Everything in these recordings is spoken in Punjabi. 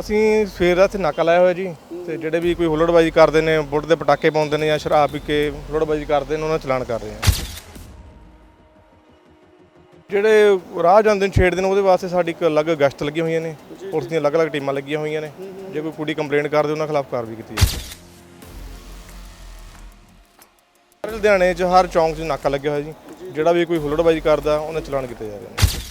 ਅਸੀਂ ਸਵੇਰ ਦਾ ਇੱਥੇ ਨਾਕਾ ਲਾਇਆ ਹੋਇਆ ਜੀ ਤੇ ਜਿਹੜੇ ਵੀ ਕੋਈ ਹੁੱਲੜਬਾਜ਼ੀ ਕਰਦੇ ਨੇ ਬੁੱਟ ਦੇ ਪਟਾਕੇ ਪਾਉਂਦੇ ਨੇ ਜਾਂ ਸ਼ਰਾਬ ਪੀ ਕੇ ਹੁੱਲੜਬਾਜ਼ੀ ਕਰਦੇ ਨੇ ਉਹਨਾਂ ਦਾ ਚਲਾਨ ਕਰ ਰਹੇ ਹਾਂ। ਜਿਹੜੇ ਰਾਹ ਜਾਂਦੇ ਨੇ ਛੇੜਦੇ ਨੇ ਉਹਦੇ ਵਾਸਤੇ ਸਾਡੀ ਇੱਕ ਅਲੱਗ ਗਸ਼ਤ ਲੱਗੀਆਂ ਹੋਈਆਂ ਨੇ। ਪੁਲਿਸ ਦੀਆਂ ਅਲੱਗ-ਅਲੱਗ ਟੀਮਾਂ ਲੱਗੀਆਂ ਹੋਈਆਂ ਨੇ। ਜੇ ਕੋਈ ਕੁੜੀ ਕੰਪਲੇਂਟ ਕਰਦੇ ਉਹਨਾਂ ਖਿਲਾਫ ਕਾਰਵਾਈ ਕੀਤੀ ਜਾਵੇ ਹਰ ਲੁਧਿਆਣੇ 'ਚ ਹਰ ਚੌਂਕ 'ਚ ਨਾਕਾ ਲੱਗਿਆ ਹੋਇਆ ਜੀ। ਜਿਹੜਾ ਵੀ ਕੋਈ ਹੁੱਲੜਬਾਜ਼ੀ ਕਰਦਾ ਉਹਨਾਂ ਚਲਾਨ ਕੀਤੇ ਜਾ ਰਹੇ ਨੇ।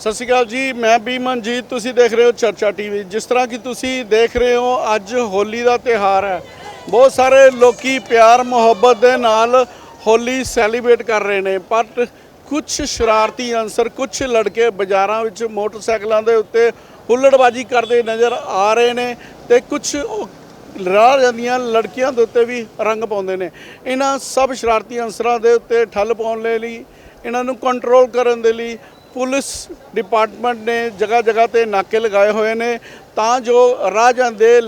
ਸਤਿ ਸ਼੍ਰੀ ਅਕਾਲ ਜੀ, ਮੈਂ ਬੀਮਨਜੀਤ, ਤੁਸੀਂ ਦੇਖ ਰਹੇ ਹੋ ਚਰਚਾ ਟੀਵੀ। ਜਿਸ ਤਰ੍ਹਾਂ ਕਿ ਤੁਸੀਂ ਦੇਖ ਰਹੇ ਹੋ, ਅੱਜ ਹੋਲੀ ਦਾ ਤਿਹਾਰ ਹੈ। ਬਹੁਤ ਸਾਰੇ ਲੋਕੀ ਪਿਆਰ, ਮੁਹੱਬਤ ਦੇ ਨਾਲ ਹੋਲੀ ਸੈਲੀਬ੍ਰੇਟ ਕਰ ਰਹੇ ਨੇ, ਪਰ ਕੁਝ ਸ਼ਰਾਰਤੀ ਅਨਸਰ ਕੁਝ ਲੜਕੇ ਬਾਜ਼ਾਰਾਂ ਵਿੱਚ ਮੋਟਰਸਾਈਕਲਾਂ ਦੇ ਉੱਤੇ ਹੁੱਲੜਬਾਜੀ ਕਰਦੇ ਨਜ਼ਰ ਆ ਰਹੇ ਨੇ ਤੇ ਕੁਝ ਰਾਹ ਜਾਂਦੀਆਂ ਲੜਕੀਆਂ ਦੇ ਉੱਤੇ ਵੀ ਰੰਗ ਪਾਉਂਦੇ ਨੇ। ਇਹਨਾਂ ਸਭ ਸ਼ਰਾਰਤੀ ਅਨਸਰਾਂ ਦੇ ਉੱਤੇ ਠੱਲ ਪਾਉਣ ਦੇ ਲਈ, ਇਹਨਾਂ ਨੂੰ ਕੰਟਰੋਲ ਕਰਨ ਦੇ ਲਈ ਪੁਲਿਸ ਡਿਪਾਰਟਮੈਂਟ ਨੇ ਜਗ੍ਹਾ ਜਗ੍ਹਾ ਤੇ ਨਾਕੇ ਲਗਾਏ ਹੋਏ ਨੇ ਤਾਂ ਜੋ ਰਾਹ ਜਾਂਦੇ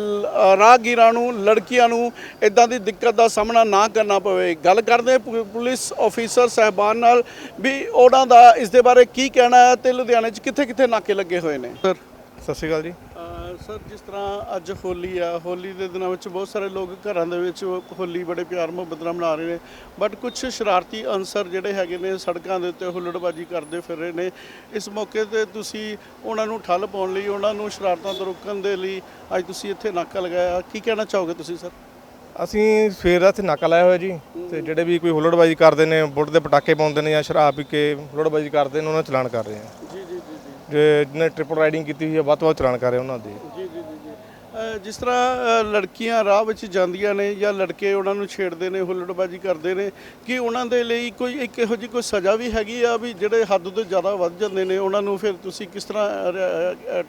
ਰਾਹਗੀਰਾਂ ਨੂੰ, ਲੜਕੀਆਂ ਨੂੰ ਇਦਾਂ ਦੀ ਦਿੱਕਤ ਦਾ ਸਾਹਮਣਾ ਨਾ ਕਰਨਾ ਪਵੇ। ਗੱਲ ਕਰਦੇ ਹਾਂ ਪੁ- ਪੁਲਿਸ ਆਫੀਸਰ ਸਹਿਬਾਨ ਨਾਲ ਵੀ ਉਹਨਾਂ ਦਾ ਇਸ ਦੇ ਬਾਰੇ ਕੀ ਕਹਿਣਾ ਹੈ ਤੇ ਲੁਧਿਆਣੇ 'ਚ ਕਿੱਥੇ ਕਿੱਥੇ ਨਾਕੇ ਲੱਗੇ ਹੋਏ ਨੇ? ਸਰ ਸਤਿ ਸ਼੍ਰੀ ਅਕਾਲ ਜੀ। ਸਰ ਜਿਸ ਤਰ੍ਹਾਂ ਅੱਜ ਹੋਲੀ ਆ ਹੋਲੀ ਦੇ ਦਿਨਾਂ ਵਿੱਚ ਬਹੁਤ ਸਾਰੇ ਲੋਕ ਘਰਾਂ ਦੇ ਵਿੱਚ ਹੋਲੀ ਬੜੇ ਪਿਆਰ ਮੁਹੱਬਤ ਨਾਲ ਮਨਾ ਰਹੇ ਨੇ ਬਟ ਕੁਝ ਸ਼ਰਾਰਤੀ ਅਨਸਰ ਜਿਹੜੇ ਹੈਗੇ ਨੇ ਸੜਕਾਂ ਦੇ ਉੱਤੇ ਹੁੱਲੜਬਾਜੀ ਕਰਦੇ ਫਿਰ ਰਹੇ ਨੇ। ਇਸ ਮੌਕੇ ਤੇ ਤੁਸੀਂ ਉਹਨਾਂ ਨੂੰ ਠੱਲ ਪਾਉਣ ਲਈ ਉਹਨਾਂ ਨੂੰ ਸ਼ਰਾਰਤਾਂ ਤੋਂ ਰੋਕਣ ਦੇ ਲਈ ਅੱਜ ਤੁਸੀਂ ਇੱਥੇ ਨਾਕਾ ਲਗਾਇਆ। ਕੀ ਕਹਿਣਾ ਚਾਹੋਗੇ ਤੁਸੀਂ ਸਰ? ਅਸੀਂ ਸਵੇਰ ਦਾ ਇੱਥੇ ਨਾਕਾ ਲਾਇਆ ਹੋਇਆ ਜੀ ਤੇ ਜਿਹੜੇ ਵੀ ਕੋਈ ਹੁੱਲੜਬਾਜ਼ੀ ਕਰਦੇ ਨੇ ਬੁੱਟ ਦੇ ਪਟਾਕੇ ਪਾਉਂਦੇ ਨੇ ਜਾਂ ਸ਼ਰਾਬ ਪੀ ਕੇ ਹੁੱਲੜਬਾਜ਼ੀ ਕਰਦੇ ਨੇ ਉਹਨਾਂ ਚਲਾਨ ਕਰ ਰਹੇ ਜੇ ਜਿਹਨੇ ਟ੍ਰਿਪਲ ਰਾਈਡਿੰਗ ਕੀਤੀ ਹੋਈ ਹੈ ਵੱਧ ਤੋਂ ਵੱਧ ਚਲਾਨ ਕਰ ਉਹਨਾਂ ਦੇ। ਜੀ ਜੀ ਜੀ ਜੀ। ਅ, ਜਿਸ ਤਰ੍ਹਾਂ ਅ, ਲੜਕੀਆਂ ਰਾਹ ਵਿੱਚ ਜਾਂਦੀਆਂ ਨੇ ਜਾਂ ਲੜਕੇ ਉਹਨਾਂ ਨੂੰ ਛੇੜਦੇ ਨੇ ਹੁੱਲੜਬਾਜੀ ਕਰਦੇ ਨੇ ਕਿ ਉਹਨਾਂ ਦੇ ਲਈ ਕੋਈ ਇੱਕ ਇਹੋ ਜਿਹੀ ਕੋਈ ਸਜ਼ਾ ਵੀ ਹੈਗੀ ਆ ਵੀ ਜਿਹੜੇ ਹੱਦ ਤੋਂ ਜ਼ਿਆਦਾ ਵੱਧ ਜਾਂਦੇ ਨੇ ਉਹਨਾਂ ਨੂੰ ਫਿਰ ਤੁਸੀਂ ਕਿਸ ਤਰ੍ਹਾਂ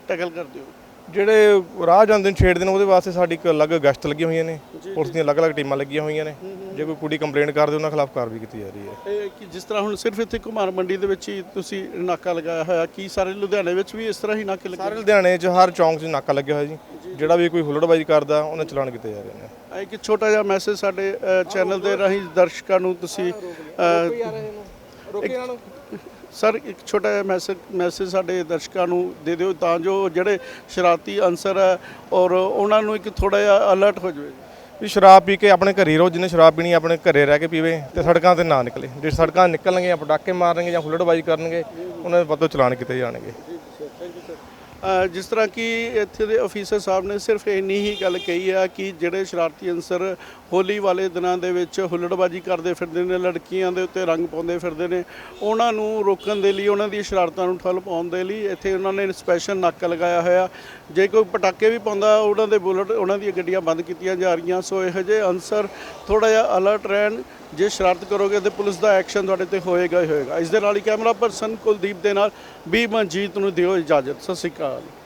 ਟੈਕਲ ਕਰਦੇ ਹੋ? ਜਿਹੜੇ ਰਾਹ ਜਾਂਦੇ ਨੇ ਛੇੜਦੇ ਨੇ ਉਹਦੇ ਵਾਸਤੇ ਸਾਡੀ ਇੱਕ ਅਲੱਗ ਗਸ਼ਤ ਲੱਗੀਆਂ ਹੋਈਆਂ ਨੇ। ਪੁਲਿਸ ਦੀਆਂ ਅਲੱਗ-ਅਲੱਗ ਟੀਮਾਂ ਲੱਗੀਆਂ ਹੋਈਆਂ ਨੇ। ਜੇ ਕੋਈ ਕੁੜੀ ਕੰਪਲੇਂਟ ਕਰਦੇ ਉਹਨਾਂ ਖਿਲਾਫ ਕਾਰਵਾਈ ਕੀਤੀ ਜਾ ਰਹੀ ਹੈ। ਇਹ ਕਿ ਜਿਸ ਤਰ੍ਹਾਂ ਹੁਣ ਸਿਰਫ ਇੱਥੇ ਕੁਮਾਰ ਮੰਡੀ ਦੇ ਵਿੱਚ ਹੀ ਤੁਸੀਂ ਨਾਕਾ ਲਗਾਇਆ ਹੋਇਆ ਕੀ ਸਾਰੇ ਲੁਧਿਆਣੇ ਵਿੱਚ ਵੀ ਇਸ ਤਰ੍ਹਾਂ ਹੀ ਨਾਕੇ ਲੱਗੇ? ਸਾਰੇ ਲੁਧਿਆਣੇ 'ਚ ਹਰ ਚੌਂਕ 'ਚ ਨਾਕਾ ਲੱਗਿਆ ਹੋਇਆ ਜੀ। ਜਿਹੜਾ ਵੀ ਕੋਈ ਹੁੱਲੜਬਾਜ਼ੀ ਕਰਦਾ ਉਹਨਾਂ ਚਲਾਨ ਕੀਤੇ ਜਾ ਰਹੇ ਨੇ। ਇੱਕ ਛੋਟਾ ਜਿਹਾ ਮੈਸੇਜ ਸਾਡੇ ਚੈਨਲ ਦੇ ਰਾਹੀਂ ਦਰਸ਼ਕਾਂ ਨੂੰ ਤੁਸੀਂ ਅ, ਸਰ, ਇੱਕ ਛੋਟਾ ਜਿਹਾ ਮੈਸੇਜ ਮੈਸੇਜ ਸਾਡੇ ਦਰਸ਼ਕਾਂ ਨੂੰ ਦੇ ਦਿਓ ਤਾਂ ਜੋ ਜਿਹੜੇ ਸ਼ਰਾਰਤੀ ਅਨਸਰ ਹੈ ਔਰ ਉਹਨਾਂ ਨੂੰ ਇੱਕ ਥੋੜਾ ਜਿਹਾ ਅਲਰਟ ਹੋ ਜਾਵੇ। ਵੀ ਸ਼ਰਾਬ ਪੀ ਕੇ ਆਪਣੇ ਘਰੇ ਰਹੋ ਜਿਹਨੇ ਸ਼ਰਾਬ ਪੀਣੀ ਆਪਣੇ ਘਰੇ ਰਹਿ ਕੇ ਪੀਵੇ ਤੇ ਸੜਕਾਂ ਤੇ ਨਾ ਨਿਕਲੇ। ਜੇ ਸੜਕਾਂ ਨਿਕਲਣਗੇ ਜਾਂ ਪਟਾਕੇ ਮਾਰਨਗੇ ਜਾਂ ਹੁੱਲੜਬਾਜ਼ੀ ਕਰਨਗੇ, ਉਹਨਾਂ ਦੇ ਵੱਲੋਂ ਚਲਾਨ ਕੀਤੇ ਜਾਣਗੇ। ਜਿਸ ਤਰ੍ਹਾਂ ਕਿ ਇੱਥੇ ਦੇ ਅਫੀਸਰ ਸਾਹਿਬ ਨੇ ਸਿਰਫ ਇੰਨੀ ਹੀ ਗੱਲ ਕਹੀ ਆ ਕਿ ਜਿਹੜੇ ਸ਼ਰਾਰਤੀ ਅਨਸਰ ਹੋਲੀ ਵਾਲੇ ਦਿਨਾਂ ਦੇ ਵਿੱਚ ਹੁੱਲੜਬਾਜੀ ਕਰਦੇ ਫਿਰਦੇ ਨੇ, ਲੜਕੀਆਂ ਦੇ ਉੱਤੇ ਰੰਗ ਪਾਉਂਦੇ ਫਿਰਦੇ ਨੇ, ਉਹਨਾਂ ਨੂੰ ਰੋਕਣ ਦੇ ਲਈ, ਉਹਨਾਂ ਦੀ ਸ਼ਰਾਰਤਾਂ ਨੂੰ ਠੱਲ ਪਾਉਣ ਦੇ ਲਈ ਇੱਥੇ ਉਹਨਾਂ ਨੇ ਸਪੈਸ਼ਲ ਨਾਕਾ ਲਗਾਇਆ ਹੋਇਆ। ਜੇ ਕੋਈ ਪਟਾਕੇ ਵੀ ਪਾਉਂਦਾ, ਉਹਨਾਂ ਦੇ ਬੁਲਟ, ਉਹਨਾਂ ਦੀਆਂ ਗੱਡੀਆਂ ਬੰਦ ਕੀਤੀਆਂ ਜਾ ਰਹੀਆਂ। ਸੋ ਇਹੋ ਜਿਹੇ ਅਨਸਰ ਥੋੜਾ ਜਿਹਾ ਅਲਰਟ ਰਹਿਣ ਜੇ ਸ਼ਰਾਰਤ ਕਰੋਗੇ ਤੇ ਪੁਲਿਸ ਦਾ ਐਕਸ਼ਨ ਤੁਹਾਡੇ ਤੇ ਹੋਏਗਾ ਹੀ ਹੋਏਗਾ। ਇਸ ਦੇ ਨਾਲ ਹੀ ਕੈਮਰਾ ਪਰਸਨ ਕੁਲਦੀਪ ਦੇ ਨਾਲ ਬੀ ਮਨਜੀਤ ਨੂੰ ਦਿਓ ਇਜਾਜ਼ਤ। ਸਤਿ ਸ਼੍ਰੀ ਅਕਾਲ।